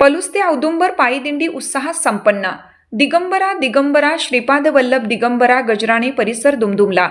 पलुस्ते औदुंबर पायीदिंडी उत्साहात संपन्न. दिगंबरा दिगंबरा श्रीपाद वल्लभ दिगंबरा गजराणे परिसर दुमदुमला.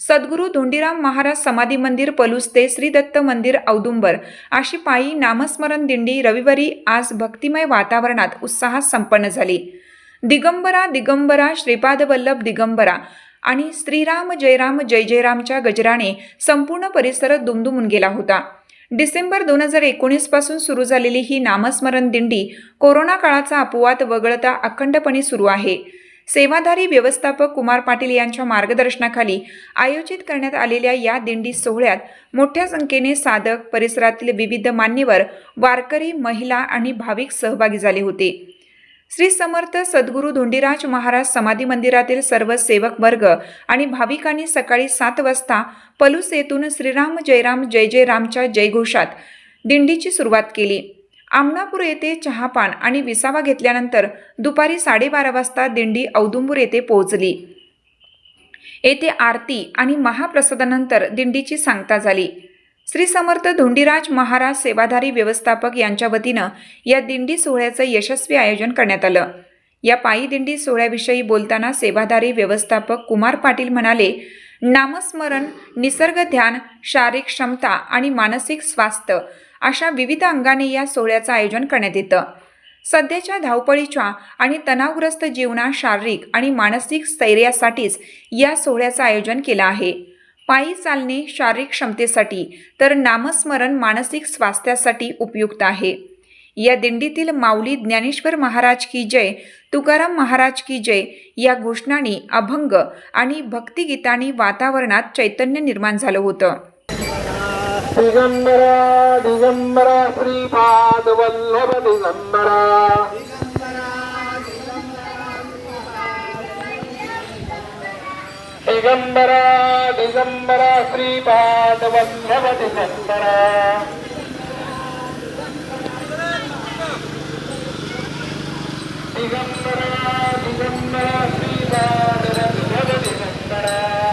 सद्गुरू धोंडीराम महाराज समाधी मंदिर पलुस्ते श्रीदत्त श्री दत्त मंदिर औदुंबर. अशी पायी नामस्मरण दिंडी रविवारी आज भक्तिमय वातावरणात उत्साहात संपन्न झाली. दिगंबरा दिगंबरा श्रीपाद वल्लभ दिगंबरा आणि श्रीराम जयराम जय जयरामच्या गजराने संपूर्ण परिसर दुमदुमून गेला होता. डिसेंबर दोन हजार एकोणीसपासून सुरू झालेली ही नामस्मरण दिंडी कोरोना काळाचा अपवाद वगळता अखंडपणे सुरू आहे. सेवाधारी व्यवस्थापक कुमार पाटील यांच्या मार्गदर्शनाखाली आयोजित करण्यात आलेल्या या दिंडी सोहळ्यात मोठ्या संख्येने साधक परिसरातील विविध मान्यवर वारकरी महिला आणि भाविक सहभागी झाले होते. श्री समर्थ सद्गुरू धोंडीराज महाराज समाधी मंदिरातील सर्व सेवक वर्ग आणि भाविकांनी सकाळी सात वाजता पलूस येथून श्रीराम जयराम जय जय रामच्या जयघोषात दिंडीची सुरुवात केली. आमनापूर येथे चहापान आणि विसावा घेतल्यानंतर दुपारी साडेबारा वाजता दिंडी औदुंबूर येथे पोहोचली. येथे आरती आणि महाप्रसादानंतर दिंडीची सांगता झाली. श्री समर्थ धोंडीराज महाराज सेवाधारी व्यवस्थापक यांच्या वतीनं या दिंडी सोहळ्याचं यशस्वी आयोजन करण्यात आलं. या पायी दिंडी सोहळ्याविषयी बोलताना सेवाधारी व्यवस्थापक कुमार पाटील म्हणाले नामस्मरण निसर्ग ध्यान शारीरिक क्षमता आणि मानसिक स्वास्थ्य अशा विविध अंगाने या सोहळ्याचं आयोजन करण्यात येतं. सध्याच्या धावपळीच्या आणि तणावग्रस्त जीवनात शारीरिक आणि मानसिक स्थैर्यासाठीच या सोहळ्याचं आयोजन केलं आहे. पायी चालणे शारीरिक क्षमतेसाठी तर नामस्मरण मानसिक स्वास्थ्यासाठी उपयुक्त आहे. या दिंडीतील माऊली ज्ञानेश्वर महाराज की जय तुकाराम महाराज की जय या घोषणांनी अभंग आणि भक्तिगीतांनी वातावरणात चैतन्य निर्माण झालं होतं. दिगंबरा दिगंबरा श्रीपाद वल्लभ दिगंबरा. दिगंबरा दिगंबरा श्रीपाद वल्लभ दिगंबरा। दिगंबरा दिगंबरा श्रीपाद वल्लभ दिगंबरा।